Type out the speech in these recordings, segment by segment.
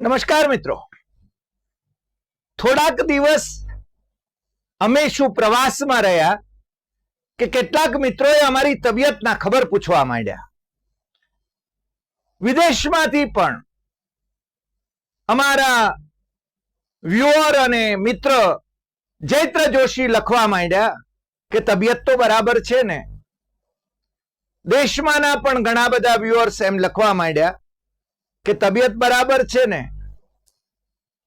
નમસ્કાર મિત્રો. થોડાક દિવસ અમે શું પ્રવાસમાં રહ્યા કે કેટલાક મિત્રોએ અમારી તબિયતના ખબર પૂછવા માંડ્યા. વિદેશમાંથી પણ અમારા વ્યુઅર અને મિત્ર જૈત્ર જોશી લખવા માંડ્યા કે તબિયત તો બરાબર છે ને. દેશમાંના પણ ઘણા બધા વ્યુઅર્સ એમ લખવા માંડ્યા કે તબિયત બરાબર છે ને?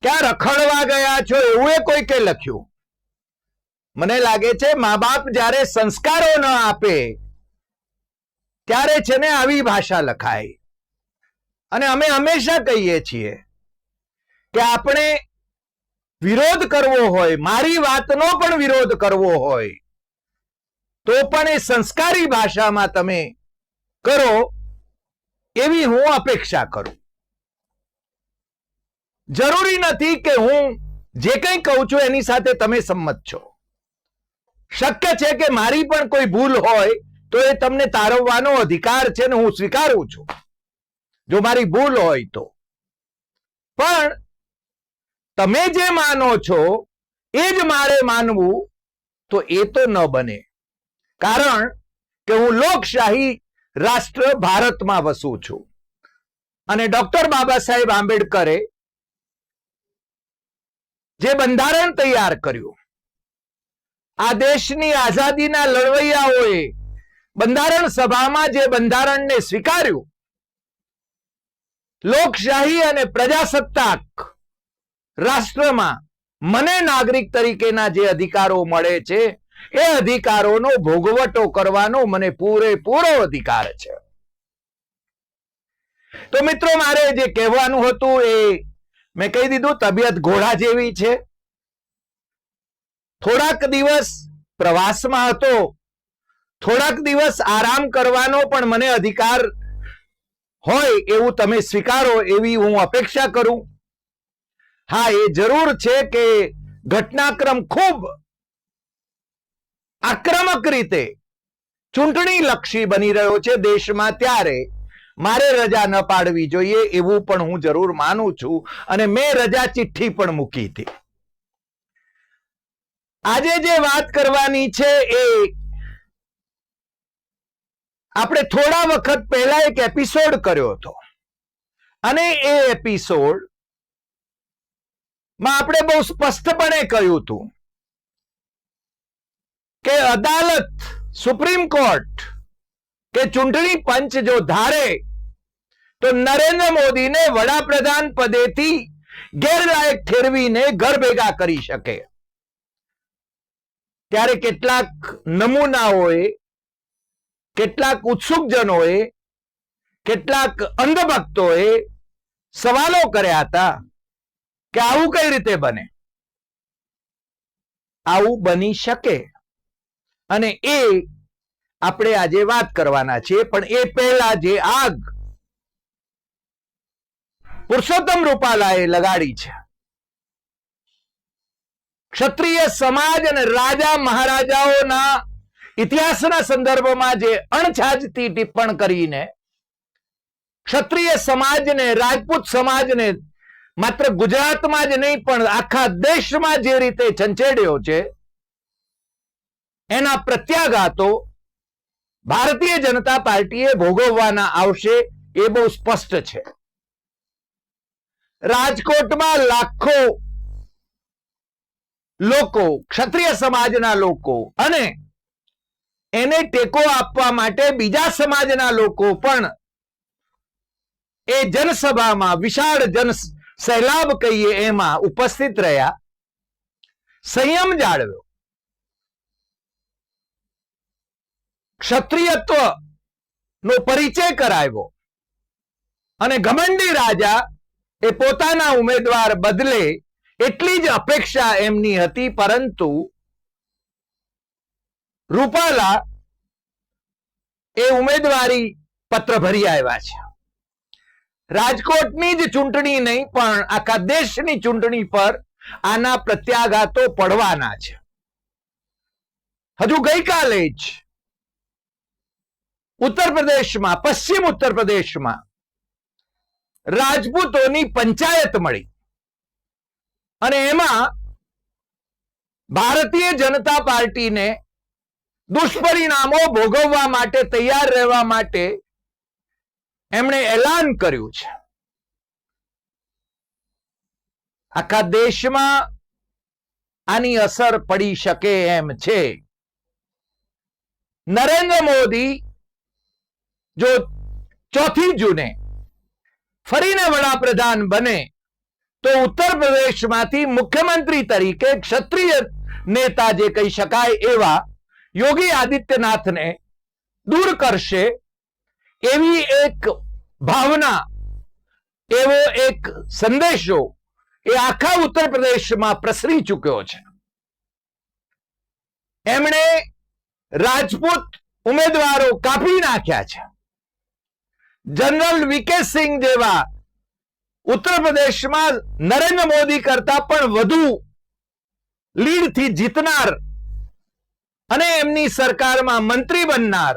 ક્યાં રખડવા ગયા છો? એવું એ કોઈકે લખ્યું. મને લાગે છે મા બાપ જ્યારે સંસ્કારો ન આપે, ત્યારે છે ને આવી ભાષા લખાય. અને અમે હંમેશા કહીએ છીએ કે આપણે વિરોધ કરવો હોય, મારી વાતનો પણ વિરોધ કરવો હોય, તો પણ એ સંસ્કારી ભાષામાં તમે કરો એવી હું અપેક્ષા કરું. જરૂરી નથી કે હું જે કંઈ કહું છું એની સાથે તમે સંમત છો. શક્ય છે કે મારી પણ કોઈ ભૂલ હોય તો એ તમને તારવવાનો અધિકાર છે ને હું સ્વીકારું છું. જો મારી ભૂલ હોય તો. પણ તમે જે માનો છો એ જ મારે માનવું તો એ તો ન બને. કારણ કે હું લોકશાહી રાષ્ટ્ર ભારતમાં વસું છું. અને ડોક્ટર બાબા સાહેબ આંબેડકરે જે બંધારણ તૈયાર કર્યું. આ દેશની આઝાદીના લડવૈયાઓએ બંધારણ સભામાં જે બંધારણને સ્વીકાર્યું, લોકશાહી અને પ્રજાસત્તાક રાષ્ટ્રમાં મને નાગરિક તરીકેના જે અધિકારો મળે છે, એ અધિકારોનો ભોગવટો કરવાનો મને પૂરેપૂરો અધિકાર છે. તો મિત્રો, મારે જે કહેવાનું હતું એ મેં કહી દીધું, તબિયત ઘોડા જેવી છે. થોડાક દિવસ પ્રવાસમાં હતો. થોડાક દિવસ આરામ કરવાનો પણ મને અધિકાર હોય એવું તમે સ્વીકારો એવી હું અપેક્ષા કરું. હા, એ જરૂર છે કે ઘટનાક્રમ ખૂબ આક્રમક રીતે ચૂંટણી લક્ષી બની રહ્યો છે દેશમાં ત્યારે. મારે રજા ન પાડવી જોઈએ એવું પણ હું જરૂર માનું છું અને મેં રજા ચિઠ્ઠી પણ મૂકી હતી. આજે જે વાત કરવાની છે એ આપણે થોડા વખત પહેલા એક એપિસોડ કર્યો હતો. અને એ એપિસોડમાં આપણે બહુ સ્પષ્ટપણે કહ્યું હતું કે અદાલત, સુપ્રીમ કોર્ટ કે ચૂંટણી પંચ જો ધારે તો નરેન્દ્ર મોદીને વડાપ્રધાન પદેથી ગેરલાયક ઠેરવીને ઘર ભેગા કરી શકે. ત્યારે કેટલાક નમૂનાઓએ, કેટલાક ઉત્સુકજનોએ, કેટલાક અંધભક્તોએ સવાલો કર્યા હતા કે આવું કઈ રીતે બને? આવું બની શકે. અને એ આપણે આજે વાત કરવાના છીએ, પણ એ પહેલા જે આગ પુરુષોત્તમ રૂપાલાએ લગાડી છે. ક્ષત્રિય સમાજ અને રાજા મહારાજાઓના ઇતિહાસના સંદર્ભમાં જે અણછાજતી ટિપ્પણ કરીને ક્ષત્રિય સમાજને, રાજપૂત સમાજને, માત્ર ગુજરાતમાં જ નહીં, પણ આખા દેશમાં જે રીતે છંછેડ્યો છે, એના પ્રત્યાઘાતો ભારતીય જનતા પાર્ટીએ ભોગવવાના આવશે એ બહુ સ્પષ્ટ છે. રાજકોટમાં લાખો લોકો, ક્ષત્રિય સમાજના લોકો અને એને ટેકો આપવા માટે બીજા સમાજના લોકો પણ એ જનસભામાં વિશાળ જન સહેલાબ કહીએ એમાં ઉપસ્થિત રહ્યા. સંયમ જાળવ્યો. ક્ષત્રિયત્વ નો પરિચય કરાવ્યો. અને ઘમંડી રાજા એ પોતાના ઉમેદવાર બદલે એટલી જ અપેક્ષા એમની હતી, પરંતુ રૂપાલા એ ઉમેદવારી પત્ર ભરી આવ્યા છે. રાજકોટની જ ચૂંટણી નહીં, પણ આખા દેશની ચૂંટણી પર આના પ્રત્યાઘાતો પડવાના છે. હજુ ગઈકાલે જ ઉત્તર પ્રદેશમાં, પશ્ચિમ ઉત્તર પ્રદેશમાં રાજપૂતોની પંચાયત મળી. અને એમાં ભારતીય જનતા પાર્ટીને દુષ્પરિણામો ભોગવવા માટે તૈયાર રહેવા માટે એમણે એલાન કર્યું છે. આખા દેશમાં આની અસર પડી શકે એમ છે. નરેન્દ્ર મોદી જો ચોથી જૂને ફરીને વડાપ્રધાન બને, તો ઉત્તર પ્રદેશમાંથી મુખ્યમંત્રી તરીકે ક્ષત્રિય નેતા જે કહી શકાય એવા યોગી આદિત્યનાથને દૂર કરશે એવી એક ભાવના, એવો એક સંદેશો એ આખા ઉત્તર પ્રદેશમાં પ્રસરી ચૂક્યો છે. એમણે રાજપૂત ઉમેદવારો કાપી નાખ્યા છે. જનરલ વીકે સિંહ જેવા ઉત્તર પ્રદેશમાં નરેન્દ્ર મોદી કરતા પણ વધુ લીડથી જીતનાર અને એમની સરકારમાં મંત્રી બનનાર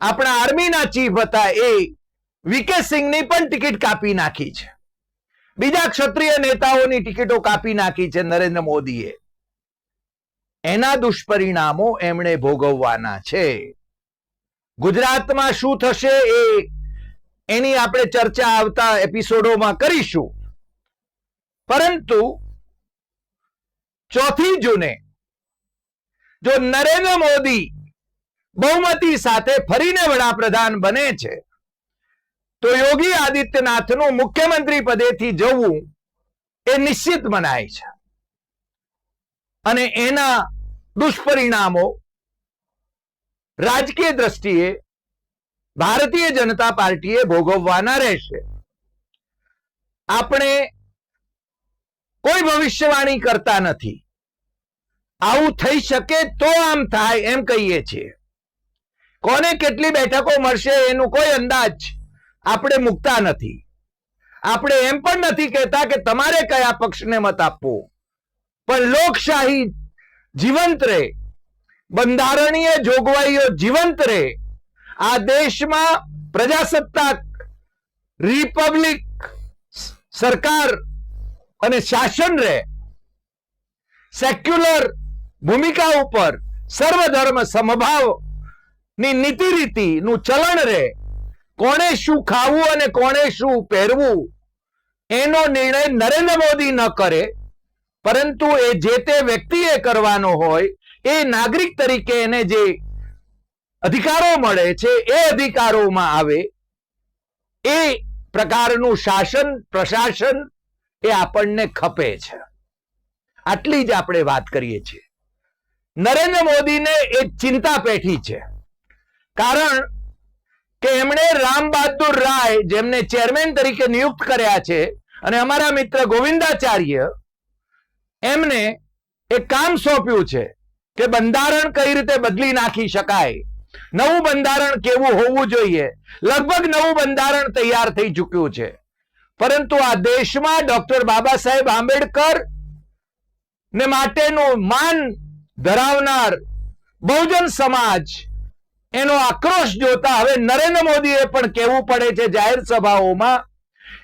આપણા આર્મીના ચીફ હતા એ વીકે સિંહની પણ ટિકિટ કાપી નાખી છે. બીજા ક્ષત્રિય નેતાઓની ટિકિટો કાપી નાખી છે નરેન્દ્ર મોદીએ. એના દુષ્પરિણામો એમણે ભોગવવાના છે. ગુજરાતમાં શું થશે એ એની આપણે ચર્ચા આવતા એપિસોડોમાં કરીશું. પરંતુ ચોથી જૂને જો નરેન્દ્ર મોદી બહુમતી સાથે ફરીને વડાપ્રધાન બને છે, તો યોગી આદિત્યનાથનું મુખ્યમંત્રી પદેથી જવું એ નિશ્ચિત મનાય છે. અને એના દુષ્પરિણામો રાજકીય દ્રષ્ટિએ ભારતીય જનતા પાર્ટીએ ભોગવવાના રહેશે. આપણે કોઈ ભવિષ્યવાણી કરતા નથી. આવું થઈ શકે તો આમ થાય એમ કહીએ છીએ. કોને કેટલી બેઠકો મળશે એનું કોઈ અંદાજ આપણે મૂકતા નથી. આપણે એમ પણ નથી કહેતા કે તમારે કયા પક્ષને મત આપવો. પણ લોકશાહી જીવંત રહે. બંધારણીય જોગવાઈઓ જીવંત રહે. આ દેશમાં પ્રજાસત્તાક, રિપબ્લિક, સરકાર અને શાસન રહે. સેક્યુલર ભૂમિકા ઉપર સર્વધર્મ સમભાવની નીતિ રીતિ નું ચલણ રહે. કોણે શું ખાવું અને કોણે શું પહેરવું, એનો નિર્ણય નરેન્દ્ર મોદી ન કરે, પરંતુ એ જે તે વ્યક્તિએ કરવાનો હોય, એ નાગરિક તરીકે એને જે અધિકારો મળે છે, એ અધિકારોમાં આવે. એ પ્રકારનું શાસન, પ્રશાસન એ આપણને ખપે છે. આટલી જ આપણે વાત કરીએ છીએ. નરેન્દ્ર મોદીને એક ચિંતા પેઠી છે. કારણ કે એમણે રામ બહાદુર રાય, જેમને ચેરમેન તરીકે નિયુક્ત કર્યા છે, અને અમારા મિત્ર ગોવિંદાચાર્ય, એમને એક કામ સોંપ્યું છે કે બંધારણ કઈ રીતે બદલી નાખી શકાય. નવું બંધારણ કેવું હોવું જોઈએ? લગભગ નવું બંધારણ તૈયાર થઈ ચૂક્યું છે. પરંતુ આ દેશમાં ડોક્ટર બાબા સાહેબ આંબેડકર ને માટેનું માન ધરાવનાર બહુજન સમાજ એનો આક્રોશ જોતા હવે નરેન્દ્ર મોદીએ પણ કહેવું પડે છે જાહેર સભાઓમાં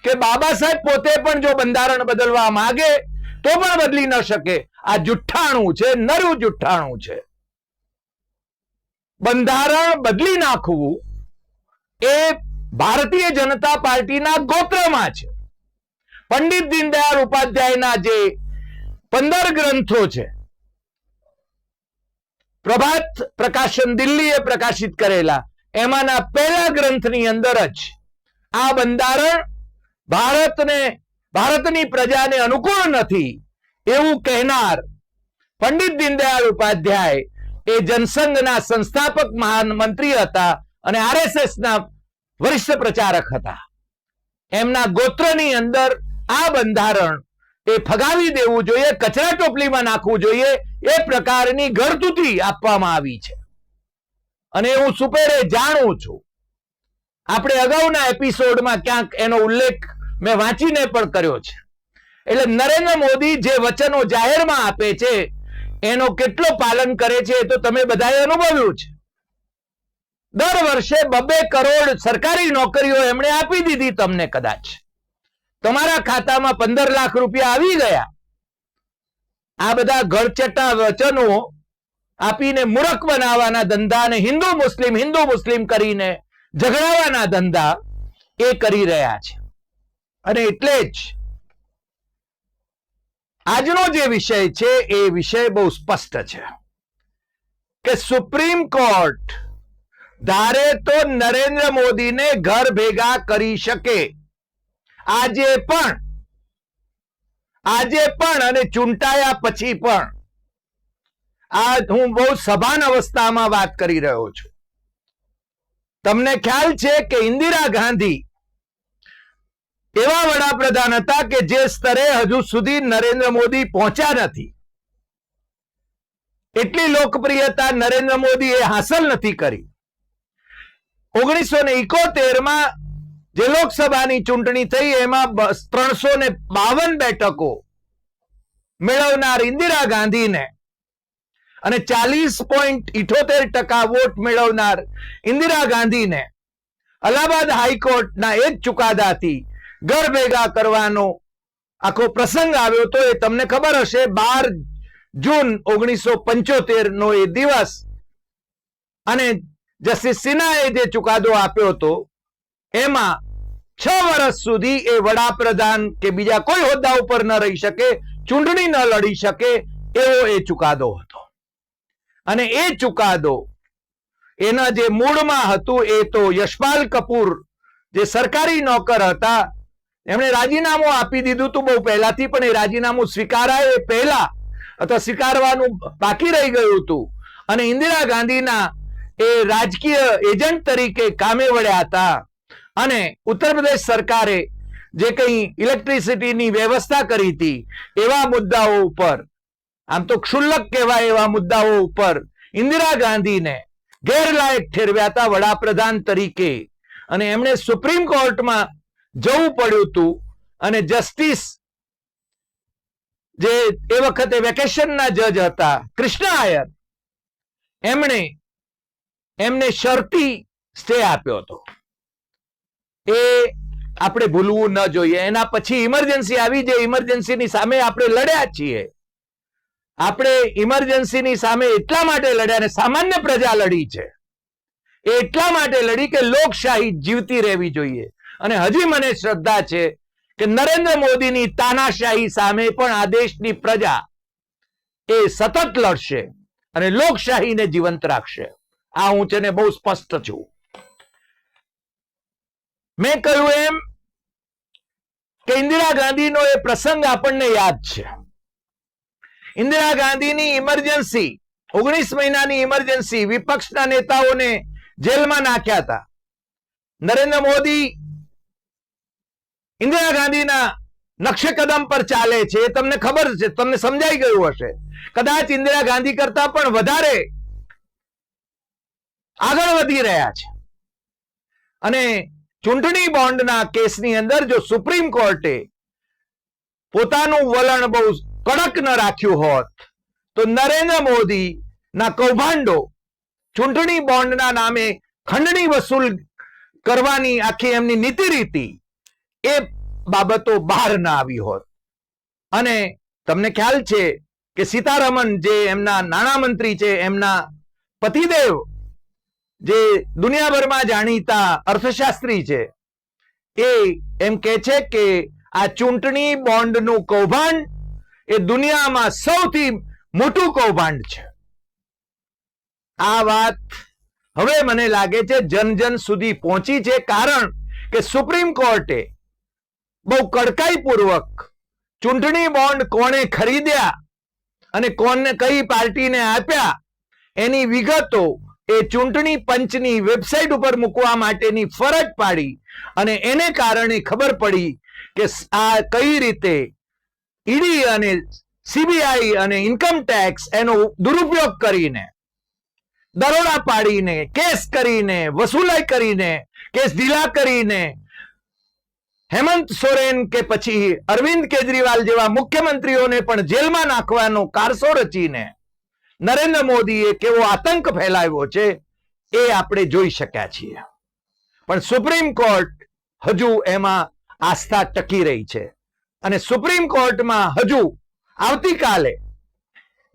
કે બાબા સાહેબ પોતે પણ જો બંધારણ બદલવા માંગે તો પણ બદલી ન શકે. આ જુઠ્ઠાણું છે, નરું જુઠ્ઠાણું છે. બંધારણ બદલી નાખવું એ ભારતીય જનતા પાર્ટીના ગોત્રમાં છે. પંડિત દીનદયાળ ઉપાધ્યાયના જે પંદર ગ્રંથો છે, પ્રભાત પ્રકાશન દિલ્હીએ પ્રકાશિત કરેલા, એમાંના પહેલા ગ્રંથની અંદર જ આ બંધારણ ભારતને, ભારતની પ્રજાને અનુકૂળ નથી એવું કહેનાર પંડિત દીનદયાળ ઉપાધ્યાય એ જનસંઘના સંસ્થાપક મહાન મંત્રી હતા અને આરએસએસ ના વરિષ્ઠ પ્રચારક હતા. એમના ગોત્રની અંદર આ બંધારણ એ ફગાવી દેવું જોઈએ, કચરા ટોપલીમાં નાખવું જોઈએ, એ પ્રકારની ઘરતુતી આપવામાં આવી છે. અને હું સુપેરે જાણું છું, આપણે અગાઉના એપિસોડમાં ક્યાંક એનો ઉલ્લેખ મેં વાંચીને પણ કર્યો છે. એટલે નરેન્દ્ર મોદી જે વચનો જાહેરમાં આપે છે એનો કેટલો પાલન કરે છે તો તમે બધાએ અનુભવ્યું છે. દર વર્ષે બબે કરોડ સરકારી નોકરીઓ એમણે આપી દીધી તમને કદાચ. તમારા ખાતામાં પંદર લાખ રૂપિયા આવી ગયા. આ બધા ગળચટા વચનો આપીને મૂરખ બનાવવાના ધંધા અને હિન્દુ મુસ્લિમ હિન્દુ મુસ્લિમ કરીને ઝઘડાવાના ધંધા એ કરી રહ્યા છે. અને એટલે જ આજનો જે વિષય છે એ વિષય બહુ સ્પષ્ટ છે કે સુપ્રીમ કોર્ટ ધારે તો નરેન્દ્ર મોદીને ઘર ભેગા કરી શકે. આજે પણ આજે પણ અને ચૂંટાયા પછી પણ. આ હું બહુ સભાન અવસ્થામાં વાત કરી રહ્યો છું. તમને ખ્યાલ છે કે ઇન્દિરા ગાંધી એવા વડાપ્રધાન હતા કે જે સ્તરે હજુ સુધી નરેન્દ્ર મોદી પહોંચ્યા નથી. એટલી લોકપ્રિયતા નરેન્દ્ર મોદીએ હાંસલ નથી કરી. ઓગણીસો ને માં જે લોકસભાની ચૂંટણી થઈ, એમાં ત્રણસો ને બાવન બેઠકો મેળવનાર ઇન્દિરા ગાંધીને અને ચાલીસ પોઈન્ટ ઇઠોતેર ટકા વોટ મેળવનાર ઇન્દિરા ગાંધીને અલ્હાબાદ હાઈકોર્ટના એક ચુકાદાથી ઘર ભેગા કરવાનો આખો પ્રસંગ આવ્યો તો એ તમને ખબર હશે, બાર જૂન ઓગણીસો પંચોતેર નો એ દિવસ. અને જસ્ટિસ સિન્હાએ જે ચુકાદો આપ્યો હતો, એમાં છ વર્ષ સુધી એ વડાપ્રધાન કે બીજા કોઈ હોદ્દા ઉપર ન રહી શકે, ચૂંટણી ન લડી શકે એવો એ ચુકાદો હતો. અને એ ચુકાદો એના જે મૂળમાં હતું એ તો યશપાલ કપૂર જે સરકારી નોકર હતા એમણે રાજીનામું આપી દીધું હતું બહુ પહેલાથી, પણ એ રાજીનામું સ્વીકારાય એ પહેલા અથવા સ્વીકારવાનું બાકી રહી ગયું હતું અને ઇન્દિરા ગાંધીના એ રાજકીય એજન્ટ તરીકે કામે વળ્યા હતા. અને ઉત્તર પ્રદેશ સરકારે જે કંઈ ઇલેક્ટ્રિસિટીની વ્યવસ્થા કરી હતી, એવા મુદ્દાઓ ઉપર, આમ તો ક્ષુલ્લક કહેવાય એવા મુદ્દાઓ ઉપર, ઇન્દિરા ગાંધીને ગેરલાયક ઠેરવ્યા હતા વડાપ્રધાન તરીકે. અને એમણે સુપ્રીમ કોર્ટમાં જવું પડ્યું હતું અને જસ્ટિસ જે એ વખતે વેકેશનના જજ હતા, કૃષ્ણ આયર, એમણે, એમને શરતી સ્ટે આપ્યો હતો. એ આપણે ભૂલવું ન જોઈએ. એના પછી ઇમરજન્સી આવી જે ઇમરજન્સીની સામે આપણે લડ્યા છીએ. આપણે ઇમરજન્સીની સામે એટલા માટે લડ્યા અને સામાન્ય પ્રજા લડી છે. એટલા માટે લડી કે લોકશાહી જીવતી રહેવી જોઈએ. અને હજી મને શ્રદ્ધા છે કે નરેન્દ્ર મોદીની તાનાશાહી સામે પણ આ દેશની પ્રજા એ સતત લડશે અને લોકશાહીને જીવંત રાખશે. આ હું છે બહુ સ્પષ્ટ છું. મેં કહ્યું એમ કે ઇન્દિરા ગાંધીનો એ પ્રસંગ આપણને યાદ છે. ઇન્દિરા ગાંધીની ઇમરજન્સી, ઓગણીસ મહિનાની ઇમરજન્સી વિપક્ષના નેતાઓને જેલમાં નાખ્યા હતા. નરેન્દ્ર મોદી ઇન્દિરા ગાંધીના નકશે કદમ પર ચાલે છે તમને ખબર છે, તમને સમજાઈ ગયું હશે. કદાચ ઇન્દિરા ગાંધી કરતા પણ વધારે આગળ વધી રહ્યા છે. અને ચૂંટણી બોન્ડના કેસની અંદર જો સુપ્રીમ કોર્ટે પોતાનું વલણ બહુ કડક ન રાખ્યું હોત, તો નરેન્દ્ર મોદી ના કૌભાંડો ચૂંટણી બોન્ડના નામે ખંડણી વસૂલ કરવાની આખી એમની નીતિ રીતિ એ બાબતો બહાર ના આવી હોત. અને તમને ખ્યાલ છે કે સીતારામન જે એમના નાણામંત્રી છે, એમના પતિદેવ જે દુનિયાભરમાં જાણીતા અર્થશાસ્ત્રી છે, એ એમ કે છે કે આ ચૂંટણી બોન્ડનું કૌભાંડ એ દુનિયામાં સૌથી મોટું કૌભાંડ છે. આ વાત હવે મને લાગે છે જન જન સુધી પહોંચી છે કારણ કે સુપ્રીમ કોર્ટે બહુ કડકાઈપૂર્વક ચૂંટણી બોન્ડ કોણે ખરીદ્યા અને કોને કઈ પાર્ટીને આપ્યા, એની વિગતો એ ચૂંટણી પંચની વેબસાઇટ ઉપર મૂકવા માટેની ફરજ પાડી અને એને કારણે ખબર પડી કે આ કઈ રીતે ઈડી અને સીબીઆઈ અને ઇન્કમ ટેક્સ એનો દુરુપયોગ કરીને, દરોડા પાડીને, કેસ કરીને, વસૂલાઈ કરીને, કેસ ઢીલા કરીને હેમંત સોરેન કે પછી અરવિંદ કેજરીવાલ જેવા મુખ્યમંત્રીઓને પણ જેલમાં નાખવાનો કારસો રચીને નરેન્દ્ર મોદીએ કેવો આતંક ફેલાવ્યો છે એ આપણે જોઈ શક્યા છીએ. પણ સુપ્રીમ કોર્ટ હજુ એમાં આસ્થા ટકી રહી છે. અને સુપ્રીમ કોર્ટમાં હજુ આવતીકાલે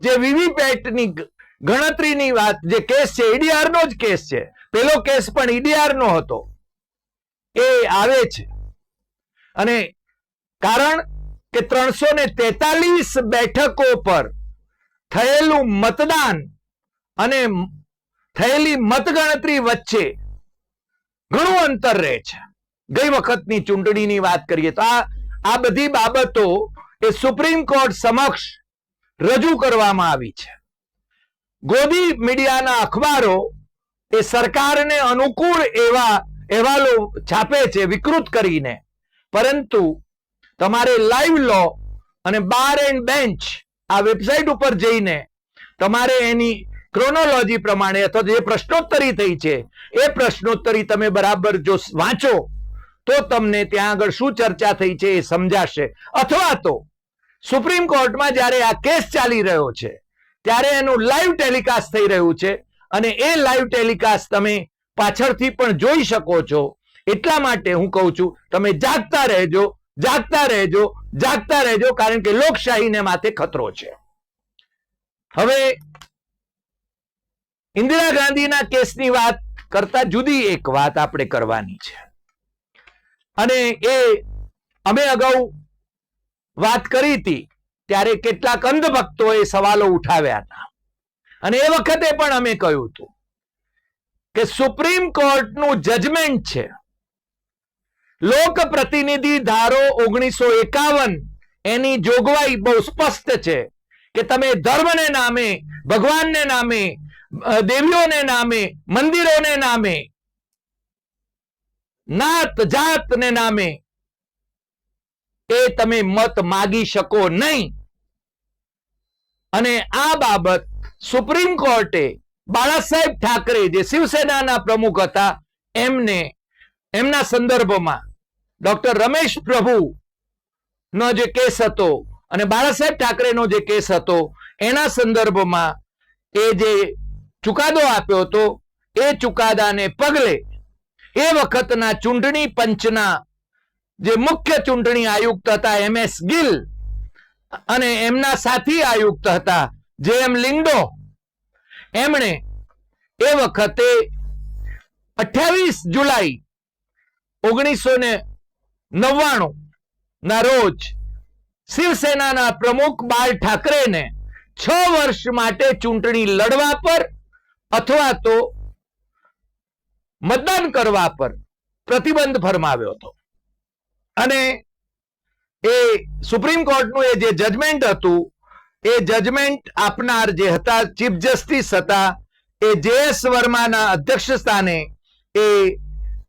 જે વીવીપેટની ગણતરીની વાત, જે કેસ છે ઈડીઆર નો જ કેસ છે. પેલો કેસ પણ ઈડીઆર નો હતો. એ આવે છે અને કારણ કે ત્રણસો ને તેતાલીસ બેઠકો પર થયેલું મતદાન અને થયેલી મતગણતરી વચ્ચે ઘણું અંતર રહે છે. ગઈ વખતની ચૂંટણીની વાત કરીએ તો આ આ બધી બાબતો એ સુપ્રીમ કોર્ટ સમક્ષ રજૂ કરવામાં આવી છે. ગોદી મીડિયાના અખબારો એ સરકારને અનુકૂળ એવા અહેવાલો છાપે છે વિકૃત કરીને. પરંતુ તમારે લાઈવ લો અને બાર એન્ડ બેન્ચ આ વેબસાઇટ ઉપર જઈને તમારે એની ક્રોનોલોજી પ્રમાણે અથવા જે પ્રશ્નોત્તરી થઈ છે, એ પ્રશ્નોત્તરી તમે બરાબર જો વાંચો, તો તમને ત્યાં આગળ શું ચર્ચા થઈ છે એ સમજાશે. અથવા તો સુપ્રીમ કોર્ટમાં જ્યારે આ કેસ ચાલી રહ્યો છે, ત્યારે એનું લાઈવ ટેલિકાસ્ટ થઈ રહ્યું છે અને એ લાઈવ ટેલિકાસ્ટ તમે પાછળથી પણ જોઈ શકો છો એટલા માટે હું કહું છું, તમે જાગતા રહેજો જાગતા રહેજો જાગતા રહેજો, કારણ કે લોકશાહીને માથે ખતરો છે. હવે, ઇન્દિરા ગાંધીના કેસની વાત કરતા જુદી એક વાત આપણે કરવાની છે. અને એ અમે અગાઉ વાત કરી હતી, ત્યારે કેટલાક અંધભક્તોએ સવાલો ઉઠાવ્યા હતા. અને એ વખતે પણ અમે કહ્યું હતું કે સુપ્રીમ કોર્ટનું જજમેન્ટ છે લોક પ્રતિનિધિ ધારો ઓગણીસો એકાવન એની જોગવાઈ બહુ સ્પષ્ટ છે કે તમે ધર્મને નામે, ભગવાનને નામે દેવીઓને નામે, મંદિરોને નામે, નાત જાતને નામે એ તમે મત માગી શકો નહીં. અને આ બાબત સુપ્રીમ કોર્ટે બાળાસાહેબ ઠાકરે, જે શિવસેનાના પ્રમુખ હતા, એમને એમના સંદર્ભમાં ડોક્ટર રમેશ પ્રભુ નો જે કેસ હતો અને બાળાસાહેબ ઠાકરેનો જે કેસ હતો, એના સંદર્ભમાં એ જે ચુકાદો આપ્યો હતો, એ ચુકાદાને પગલે એ વખતના ચૂંટણી પંચના જે મુખ્ય ચૂંટણી આયુક્ત હતા એમ એસ ગિલ અને એમના સાથી આયુક્ત હતા જે એમ લિંગડો એમણે એ વખતે અઠ્યાવીસ જુલાઈ ઓગણીસો ને નવ્વાણું ના રોજ શિવસેનાના પ્રમુખ બાળ ઠાકરેને છ વર્ષ માટે ચૂંટણી લડવા પર અથવા તો મતદાન કરવા પર પ્રતિબંધ ફરમાવ્યો હતો. અને એ સુપ્રીમ કોર્ટનું એ જે જજમેન્ટ હતું, એ જજમેન્ટ આપનાર જે હતા ચીફ જસ્ટિસ હતા, એ જે એસ વર્માના અધ્યક્ષ સ્થાને એ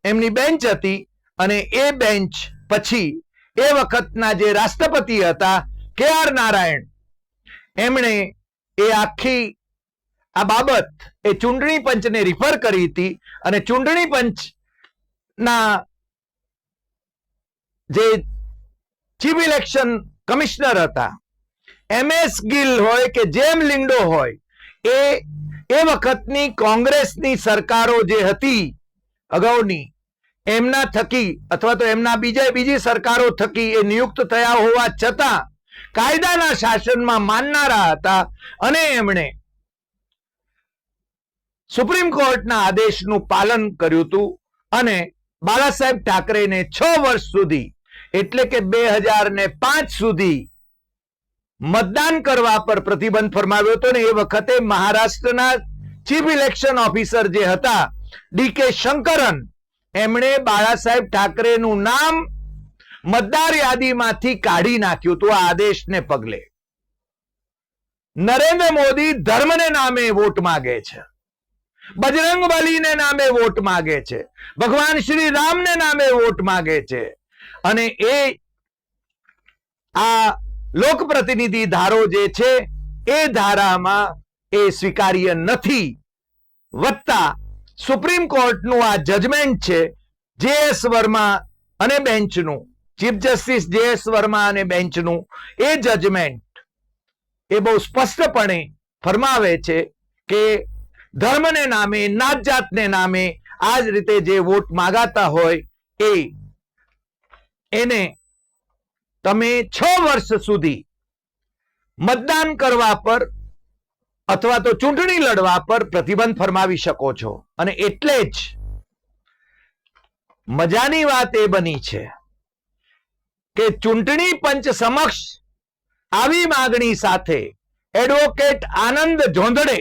એમની બેન્ચ હતી અને એ બેન્ચ પછી એ વખતના જે રાષ્ટ્રપતિ હતા કે આર નારાયણ, એમણે એ આખી આ બાબત, એ ચૂંટણી પંચને રિફર કરી હતી અને ચૂંટણી પંચ ના જે ચીફ ઇલેક્શન કમિશનર હતા, એમ એસ ગિલ હોય કે જેમ લિંડો હોય, એ એ વખતની કોંગ્રેસની સરકારો જે હતી અગાઉની એમના થકી અથવા તો એમના બીજા બીજી સરકારો થકી એ નિયુક્ત થયા હોવા છતાં કાયદાના શાસનમાં માનનારા હતા અને એમણે સુપ્રીમ કોર્ટના આદેશનું પાલન કર્યું હતું અને બાળાસાહેબ ઠાકરેને છ વર્ષ સુધી એટલે કે બે હજાર ને પાંચ સુધી મતદાન કરવા પર પ્રતિબંધ ફરમાવ્યો હતો ને એ વખતે મહારાષ્ટ્રના ચીફ ઇલેક્શન ઓફિસર જે હતા, ડી કે શંકરન એમણે બાળાસાહેબ ઠાકરેનું નામ મતદાર યાદીમાંથી કાઢી નાખ્યું હતું આદેશને પગલે. નરેન્દ્ર મોદી ધર્મને નામે વોટ માગે છે. બજરંગ બલીને નામે વોટ માગે છે. ભગવાન શ્રી રામને નામે વોટ માગે છે. અને એ આ લોક પ્રતિનિધિ ધારો જે છે, એ ધારામાં એ સ્વીકાર્ય નથી. વત્તા સુપ્રીમ કોર્ટનું આ જજમેન્ટ છે જે એસ વર્મા અને બેન્ચનું chief justice J S Verma અને બેન્ચનું, એ જજમેન્ટ એ બહુ સ્પષ્ટપણે ફરમાવે છે કે ધર્મને નામે નાત જાતને નામે આ જ રીતે જે વોટ માગાતા હોય એ, એને તમે છ વર્ષ સુધી મતદાન કરવા પર અથવા તો ચૂંટણી લડવા પર પ્રતિબંધ ફરમાવી શકો છો. અને એટલે જ મજાની વાત એ બની છે કે ચૂંટણી પંચ સમક્ષ આવી માગણી સાથે એડવોકેટ આનંદ જોંધડે,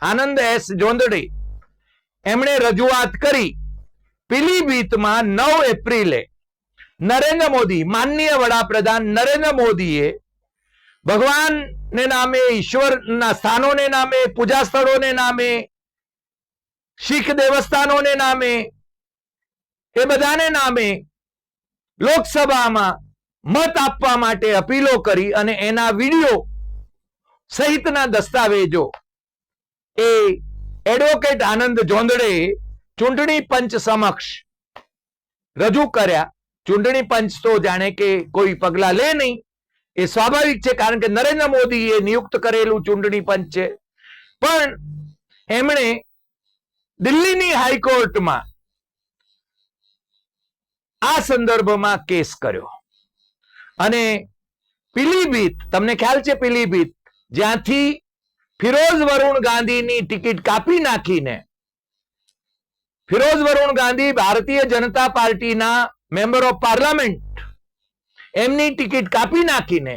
આનંદ એસ જોંધડે, એમણે રજૂઆત કરી પીલીભીતમાં નવ એપ્રિલે નરેન્દ્ર મોદી, માનનીય વડાપ્રધાન નરેન્દ્ર મોદીએ ભગવાનને નામે, ઈશ્વરના સ્થાનોને નામે પૂજા સ્થળોને નામે, શીખ દેવસ્થાનોને નામે, એ બધાને નામે લોકસભામાં મત આપવા માટે અપીલો કરી અને એના વીડિયો સહિતના દસ્તાવેજો. એ એડવોકેટ આનંદ જોંદડે ચૂંટણી પંચ સમક્ષ રજૂ કર્યા. ચૂંટણી પંચ તો જાણે કે કોઈ પગલા લે નહીં. એ સ્વાભાવિક છે, કારણ કે નરેન્દ્ર મોદીએ નિયુક્ત કરેલું ચૂંટણી પંચ છે. પણ એમણે દિલ્હીની હાઈકોર્ટમાં આ સંદર્ભમાં કેસ કર્યો. અને પીલીભીત, તમને ખ્યાલ છે પીલીભીત, જ્યાંથી ફિરોઝ વરુણ ગાંધીની ટિકિટ કાપી નાખીને, ફિરોઝ વરુણ ગાંધી ભારતીય જનતા પાર્ટીના મેમ્બર ઓફ પાર્લામેન્ટ એમની ટિકિટ કાપી નાખીને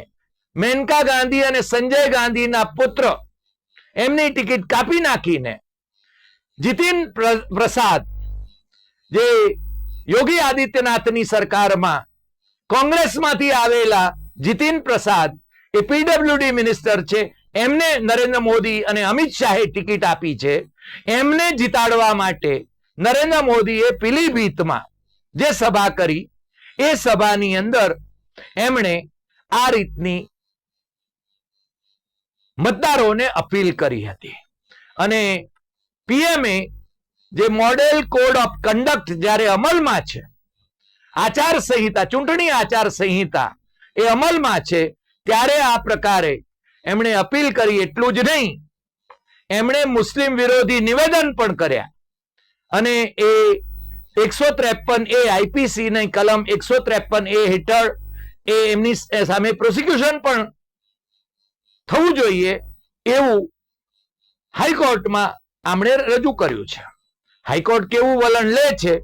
મેનકા ગાંધી અને સંજય ગાંધીના પુત્ર એમની ટિકિટ કાપી નાખીને જીતિન પ્રસાદ જે યોગી આદિત્યનાથની સરકારમાં કોંગ્રેસમાંથી આવેલા જીતિન પ્રસાદ એ પીડબ્લ્યુડી મિનિસ્ટર છે. એમને નરેન્દ્ર મોદી અને અમિત શાહે ટિકિટ આપી છે. એમને જીતાડવા માટે નરેન્દ્ર મોદીએ પીલીભીતમાં જે સભા કરી, એ સભાની અંદર એમણે આ રીતની મતદારોને અપીલ કરી હતી. અને પીએમએ જે મોડેલ કોડ ઓફ કન્ડક્ટ જ્યારે અમલમાં છે આચાર સંહિતા ચૂંટણી આચાર સંહિતા એ અમલમાં છે, ત્યારે આ પ્રકારે એમણે અપીલ કરી એટલું જ નહીં. એમણે મુસ્લિમ વિરોધી નિવેદન પણ કર્યા. અને એ એકસો ત્રેપન એ આઈપીસી ની કલમ એકસો ત્રેપન એ હેઠળ એ એમની સામે પ્રોસિક્યુશન પણ થવું જોઈએ એવું હાઈકોર્ટમાં આમણે રજૂ કર્યું છે. હાઈકોર્ટ કેવું વલણ લે છે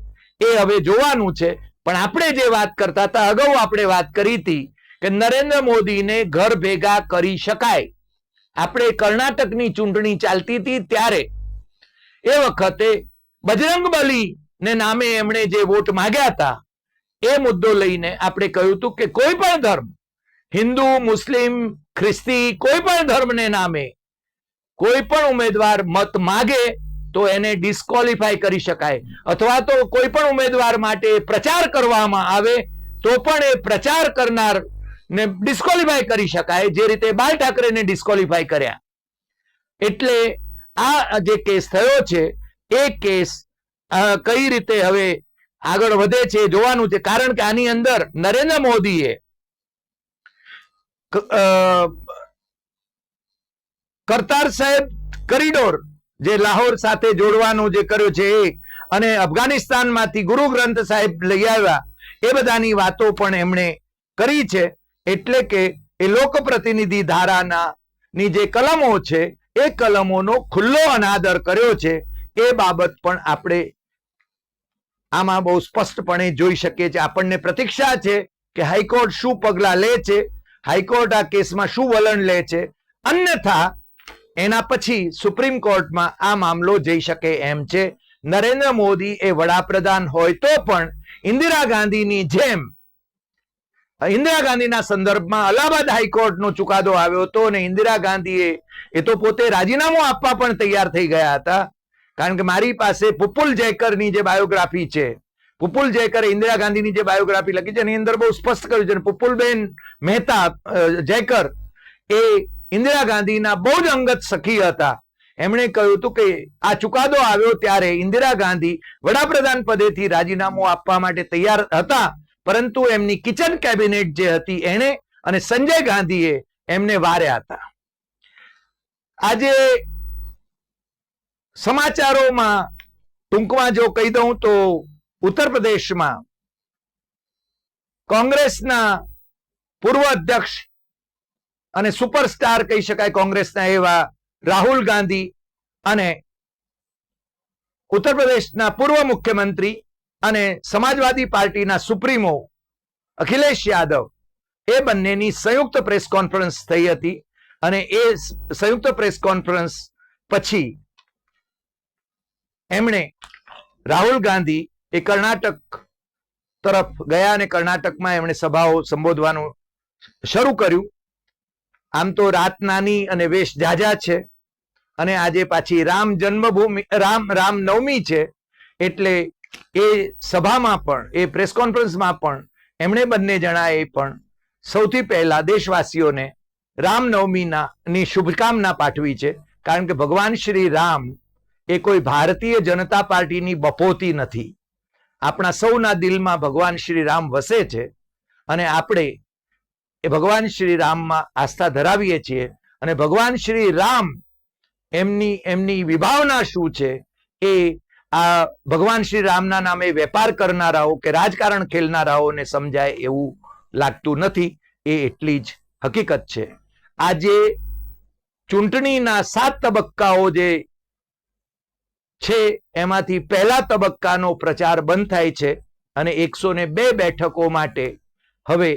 એ હવે જોવાનું છે. પણ આપણે જે વાત કરતા હતા, અગાઉ આપણે વાત કરી હતી કે નરેન્દ્ર મોદીને ઘર ભેગા કરી શકાય. આપણે કર્ણાટકની ચૂંટણી ચાલતી હતી ત્યારે. એ વખતે બજરંગ બલી ને નામે એમણે જે વોટ માંગ્યા હતા એ મુદ્દો લઈને આપણે કહ્યું હતું કે કોઈ પણ ધર્મ, હિન્દુ, મુસ્લિમ, ખ્રિસ્તી, કોઈ પણ ધર્મને નામે કોઈ પણ ઉમેદવાર મત માગે તો એને ડિસ્કોલિફાય કરી શકાય. અથવા તો કોઈ પણ ઉમેદવાર માટે પ્રચાર કરવામાં આવે તો પણ એ પ્રચાર કરનાર ને ડિસ્કોલિફાય કરી શકાય, જે રીતે બાલ ઠાકરેને ડિસ્કોલિફાય કર્યા. એટલે આ જે કેસ થયો છે, એ કેસ કઈ રીતે હવે આગળ વધે છે, જોવાનું છે. કારણ કે આની અંદર નરેન્દ્ર મોદીએ કરતાર સાહેબ કરિડોર જે લાહોર સાથે જોડવાનું જે કર્યું છે એ, અને અફઘાનિસ્તાનમાંથી ગુરુ ગ્રંથ સાહેબ લઈ આવ્યા, એ બધાની વાતો પણ એમણે કરી છે. એટલે કે એ લોકપ્રતિનિધિ ધારાના ની જે કલમો છે, એ કલમોનો ખુલ્લો અનાદર કર્યો છે. એ બાબત પણ આપણે આમાં બહુ સ્પષ્ટપણે જોઈ શકીએ છીએ. આપણને પ્રતીક્ષા છે કે હાઈકોર્ટ શું પગલા લે છે, હાઈકોર્ટ આ કેસમાં શું વલણ લે છે, અન્યથા એના પછી સુપ્રીમ કોર્ટમાં આ મામલો જઈ શકે એમ છે. નરેન્દ્ર મોદી એ વડાપ્રધાન હોય તો પણ ઇન્દિરા ગાંધીની જેમ, ઇન્દિરા ગાંધીના સંદર્ભમાં અલ્હાબાદ હાઈકોર્ટનો ચુકાદો આવ્યો હતો અને ઇન્દિરા ગાંધીએ એ તો પોતે રાજીનામું આપવા પણ તૈયાર થઈ ગયા હતા. કારણ કે મારી પાસે પુપુલ જયકરની જે બાયોગ્રાફી છે, પુપુલ જયકરે ઇન્દિરા ગાંધીની જે બાયોગ્રાફી લખી છે, એની અંદર બહુ સ્પષ્ટ કર્યું છે પુપુલબેન મહેતા જયકર એ ઇન્દિરા ગાંધીના બહુ જ અંગત સખી હતા. એમણે કહ્યું હતું કે આ ચુકાદો આવ્યો ત્યારે ઇન્દિરા ગાંધી વડાપ્રધાન પદેથી રાજીનામું આપવા માટે તૈયાર હતા, પરંતુ એમની કિચન કેબિનેટ જે હતી એણે અને સંજય ગાંધીએ એમને વાર્યા હતા. આજે સમાચારોમાં ટૂંકમાં જો કહી દઉં તો ઉત્તર પ્રદેશમાં કોંગ્રેસના પૂર્વ અધ્યક્ષ અને સુપરસ્ટાર કહી શકાય કોંગ્રેસના એવા રાહુલ ગાંધી અને ઉત્તર પ્રદેશના પૂર્વ મુખ્યમંત્રી અને સમાજવાદી પાર્ટીના સુપ્રીમો અખિલેશ યાદવ, એ બંનેની સંયુક્ત પ્રેસ કોન્ફરન્સ થઈ હતી અને એ સંયુક્ત પ્રેસ કોન્ફરન્સ પછી એમણે રાહુલ ગાંધી એ કર્ણાટક તરફ ગયા અને કર્ણાટકમાં એમણે સભાઓ સંબોધવાનું શરૂ કર્યું. આમ તો રાત નાની અને વેશ જાજા છે અને આજે પાછી રામ જન્મભૂમિ, રામ રામ નવમી છે એટલે એ સભામાં પણ, એ પ્રેસ કોન્ફરન્સમાં પણ એમણે બંને જણાએ પણ સૌથી પહેલા દેશવાસીઓને રામનવમીના ની શુભકામના પાઠવી છે. કારણ કે ભગવાન શ્રી રામ એ કોઈ ભારતીય જનતા પાર્ટીની બપોતી નથી. આપણા સૌના દિલમાં ભગવાન શ્રી રામ વસે છે અને આપણે એ ભગવાન શ્રી રામમાં આસ્થા ધરાવીએ છીએ અને ભગવાન શ્રી રામ એમની એમની વિભાવના શું છે એ આ ભગવાન શ્રી રામના નામે વેપાર કરનારાઓ કે રાજકારણ ખેલનારાઓને સમજાય એવું લાગતું નથી. એ એટલી જ હકીકત છે. આજે ચૂંટણીના સાત તબક્કાઓ જે છે, એમાંથી પહેલા તબક્કાનો પ્રચાર બંધ થાય છે અને એકસો બે બેઠકો માટે હવે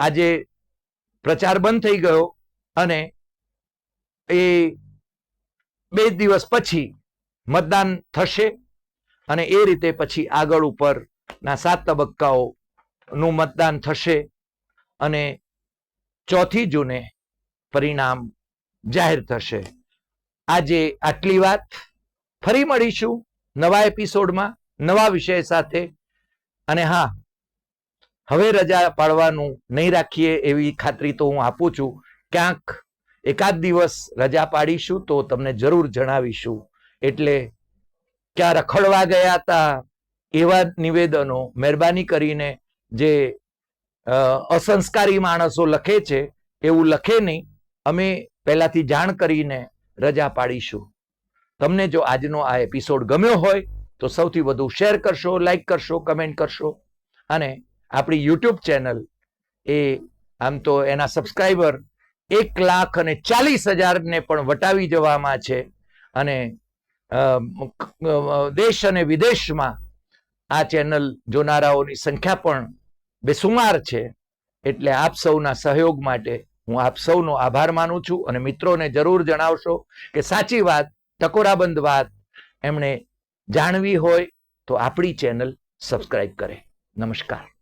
આજે પ્રચાર બંધ થઈ ગયો અને એ બે દિવસ પછી મતદાન થશે અને એ રીતે પછી આગળ ઉપરના સાત તબક્કાઓનું મતદાન થશે અને ચોથી જૂને પરિણામ જાહેર થશે. આજે આટલી વાત. ફરી મળીશું નવા એપિસોડમાં, નવા વિષય સાથે. અને હા, હવે રજા પાડવાનું નહીં રાખીએ એવી ખાતરી તો હું આપું છું. ક્યાંક એકાદ દિવસ રજા પાડીશું તો તમને જરૂર જણાવીશું. એટલે ક્યાં રખડવા ગયા હતા એવા નિવેદનો મહેરબાની કરીને જે અસંસ્કારી માણસો લખે છે એવું લખે નહીં. અમે પહેલાથી જાણ કરીને રજા પાડીશું. તમને જો આજનો આ એપિસોડ ગમ્યો હોય, તો સૌથી વધુ શેર કરશો લાઈક કરશો કમેન્ટ કરશો. અને આપણી યુટ્યુબ ચેનલ એ આમ તો એના સબસ્ક્રાઈબર એક લાખ અને ચાલીસ હજારને પણ વટાવી જવામાં છે. અને દેશ અને વિદેશમાં આ ચેનલ જોનારાઓની સંખ્યા પણ બેસુમાર છે. એટલે આપ સૌના સહયોગ માટે હું આપ સૌનો આભાર માનું છું અને મિત્રોને જરૂર જણાવશો કે સાચી વાત ટકોરાબંધ વાત એમણે જાણવી હોય તો આપણી ચેનલ સબસ્ક્રાઇબ કરે. નમસ્કાર.